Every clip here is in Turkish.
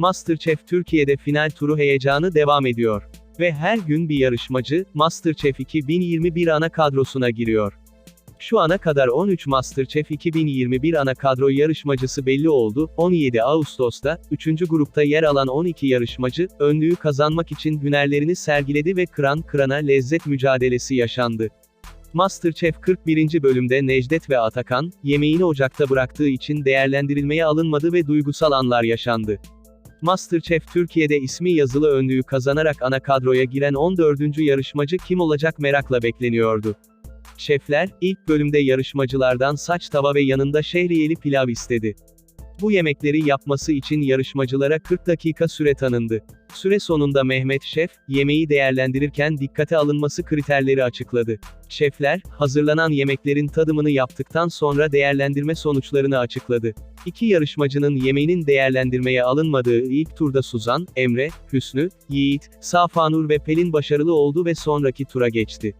MasterChef Türkiye'de final turu heyecanı devam ediyor. Ve her gün bir yarışmacı, MasterChef 2021 ana kadrosuna giriyor. Şu ana kadar 13 MasterChef 2021 ana kadro yarışmacısı belli oldu. 17 Ağustos'ta, 3. grupta yer alan 12 yarışmacı, önlüğü kazanmak için hünerlerini sergiledi ve kıran kırana lezzet mücadelesi yaşandı. MasterChef 41. bölümde Necdet ve Atakan, yemeğini ocakta bıraktığı için değerlendirilmeye alınmadı ve duygusal anlar yaşandı. MasterChef Türkiye'de ismi yazılı önlüğü kazanarak ana kadroya giren 14. yarışmacı kim olacak merakla bekleniyordu. Şefler, ilk bölümde yarışmacılardan saç tava ve yanında şehriyeli pilav istedi. Bu yemekleri yapması için yarışmacılara 40 dakika süre tanındı. Süre sonunda Mehmet Şef, yemeği değerlendirirken dikkate alınması kriterleri açıkladı. Şefler, hazırlanan yemeklerin tadımını yaptıktan sonra değerlendirme sonuçlarını açıkladı. İki yarışmacının yemeğinin değerlendirmeye alınmadığı ilk turda Suzan, Emre, Hüsnü, Yiğit, Safanur ve Pelin başarılı oldu ve sonraki tura geçti.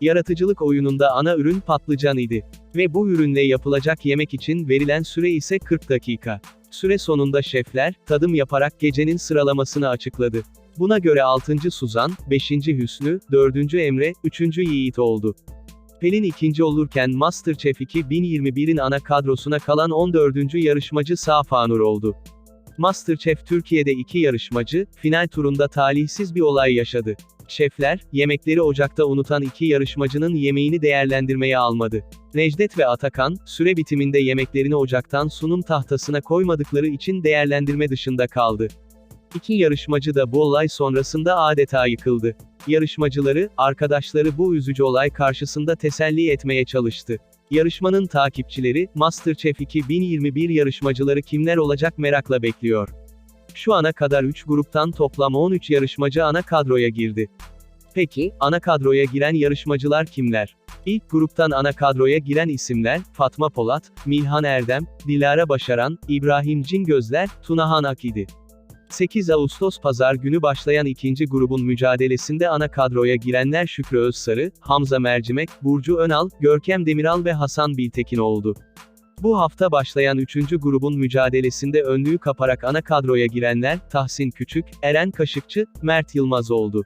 Yaratıcılık oyununda ana ürün patlıcan idi. Ve bu ürünle yapılacak yemek için verilen süre ise 40 dakika. Süre sonunda şefler, tadım yaparak gecenin sıralamasını açıkladı. Buna göre 6. Suzan, 5. Hüsnü, 4. Emre, 3. Yiğit oldu. Pelin ikinci olurken MasterChef 2021'in ana kadrosuna kalan 14. yarışmacı Safanur oldu. MasterChef Türkiye'de iki yarışmacı, final turunda talihsiz bir olay yaşadı. Şefler, yemekleri ocakta unutan iki yarışmacının yemeğini değerlendirmeye almadı. Necdet ve Atakan, süre bitiminde yemeklerini ocaktan sunum tahtasına koymadıkları için değerlendirme dışında kaldı. İki yarışmacı da bu olay sonrasında adeta yıkıldı. Yarışmacıları, arkadaşları bu üzücü olay karşısında teselli etmeye çalıştı. Yarışmanın takipçileri, MasterChef 2021 yarışmacıları kimler olacak merakla bekliyor. Şu ana kadar 3 gruptan toplam 13 yarışmacı ana kadroya girdi. Peki, ana kadroya giren yarışmacılar kimler? İlk gruptan ana kadroya giren isimler, Fatma Polat, Milhan Erdem, Dilara Başaran, İbrahim Cingözler, Tunahan Akidi. 8 Ağustos Pazar günü başlayan ikinci grubun mücadelesinde ana kadroya girenler Şükrü Özsarı, Hamza Mercimek, Burcu Önal, Görkem Demiral ve Hasan Biltekin oldu. Bu hafta başlayan 3. grubun mücadelesinde önlüğü kaparak ana kadroya girenler, Tahsin Küçük, Eren Kaşıkçı, Mert Yılmaz oldu.